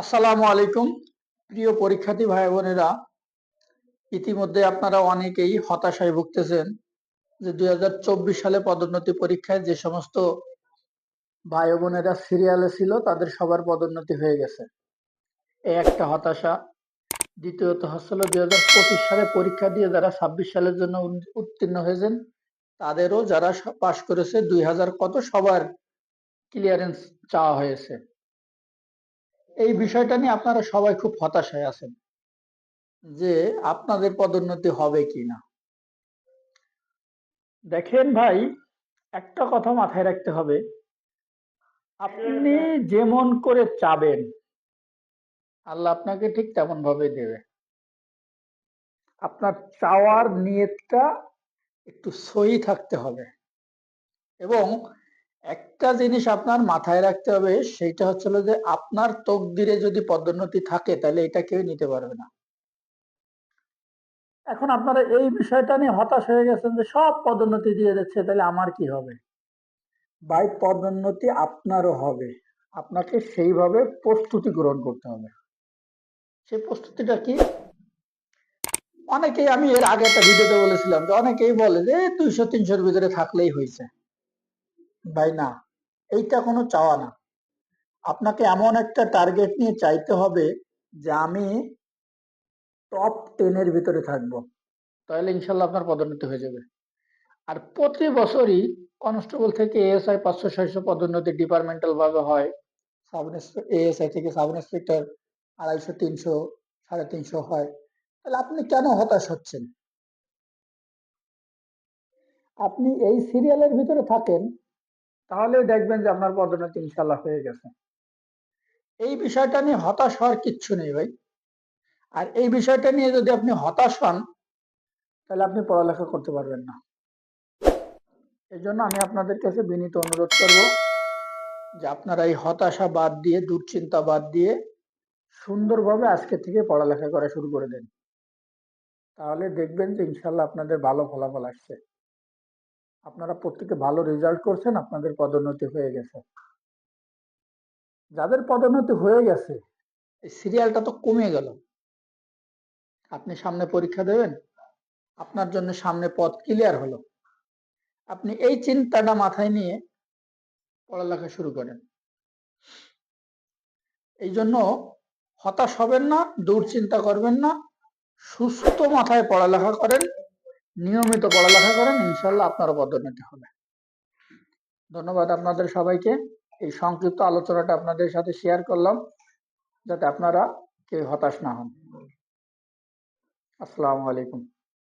আসসালামু আলাইকুম। প্রিয় পরীক্ষার্থী ভাই বোনেরা ইতিমধ্যে আপনারা অনেকেই হতাশায় ভুগতেছেন যে দুই হাজার চব্বিশ সালে পদোন্নতি পরীক্ষায় যে সমস্ত ভাই বোনেরা সিরিয়ালে ছিল, তাদের সবার পদোন্নতি হয়ে গেছে। এই একটা হতাশা। দ্বিতীয়ত হচ্ছিল দুই হাজার পঁচিশ সালে পরীক্ষা দিয়ে যারা ছাব্বিশ সালের জন্য উত্তীর্ণ হয়েছেন, তাদেরও যারা পাশ করেছে দুই হাজার কত সবার ক্লিয়ারেন্স চাওয়া হয়েছে। এই বিষয়টা নিয়ে আপনারা সবাই খুব হতাশায় আছেন যে আপনাদের পদোন্নতি হবে কি না দেখেন ভাই, একটা কথা মাথায় রাখতে হবে। আপনি যেমন করে চাবেন, আল্লাহ আপনাকে ঠিক তেমন ভাবে দেবে। আপনার চাওয়ার নিয়তটা একটু সহি থাকতে হবে এবং একটা জিনিস আপনার মাথায় রাখতে হবে সেইটা হচ্ছিল যে আপনার তকদিরে যদি পদোন্নতি থাকে, তাহলে এটা কেউ নিতে পারবে না। এখন আপনারা এই বিষয়টা নিয়ে হতাশ হয়ে গেছেন যে সব পদোন্নতি দিয়ে যাচ্ছে তাহলে আমার কি হবে? ভাই, পদোন্নতি আপনারও হবে। আপনাকে সেইভাবে প্রস্তুতি গ্রহণ করতে হবে। সেই প্রস্তুতিটা কি? অনেকেই, আমি এর আগে একটা ভিডিওতে বলেছিলাম যে, অনেকেই বলে যে দুইশো, তিনশোর ভিতরে থাকলেই হয়েছে ভাই, না, এইটা কোনো চাওয়া না। আপনাকে এমন একটা টার্গেট নিয়ে চাইতে হবে যে আমি টপ টেনের ভিতরে থাকব। তাহলে ইনশাল্লাহ আপনার পদোন্নতি হয়ে যাবে। আর প্রতি বছরই কনস্টেবল থেকে এএসআই পাঁচশো, ছয়শো পদোন্নতি ডিপার্টমেন্টাল ভাবে হয়। সাব এএসআই থেকে সাব ইন্সপেক্টর আড়াইশো, তিনশো, সাড়ে তিনশো হয়। তাহলে আপনি কেন হতাশ হচ্ছেন? আপনি এই সিরিয়ালের ভিতরে থাকেন তাহলেও দেখবেন যে আপনার পদোন্নতি ইনশাল্লাহ হয়ে গেছে। এই বিষয়টা নিয়ে হতাশ হওয়ার কিচ্ছু নেই ভাই। আর এই বিষয়টা নিয়ে যদি আপনি হতাশ হন, তাহলে আপনি পড়ালেখা করতে পারবেন না। এই জন্য আমি আপনাদের কাছে বিনীত অনুরোধ করব যে আপনারা এই হতাশা বাদ দিয়ে, দুশ্চিন্তা বাদ দিয়ে সুন্দরভাবে আজকে থেকে পড়ালেখা করা শুরু করে দেন। তাহলে দেখবেন যে ইনশাল্লাহ আপনাদের ভালো ফলাফল আসছে। আপনারা প্রত্যেকে ভালো রেজাল্ট করছেন, আপনাদের পদোন্নতি হয়ে গেছে। যাদের পদোন্নতি হয়ে গেছে সিরিয়ালটা তো কমে গেল। আপনি সামনে পরীক্ষা দেবেন, আপনার জন্য সামনে পথ ক্লিয়ার হলো। আপনি এই চিন্তাটা মাথায় নিয়ে পড়ালেখা শুরু করেন। এই জন্য হতাশ হবেন না, দুশ্চিন্তা করবেন না, সুস্থ মাথায় পড়ালেখা করেন নিয়মিত পড়ালেখা করেন ইনশাল্লাহ আপনারও পদোন্নতি হবে। ধন্যবাদ আপনাদের সবাইকে। এই সংক্ষিপ্ত আলোচনাটা আপনাদের সাথে শেয়ার করলাম, যাতে আপনারা কেউ হতাশ না হন। আসসালামু আলাইকুম।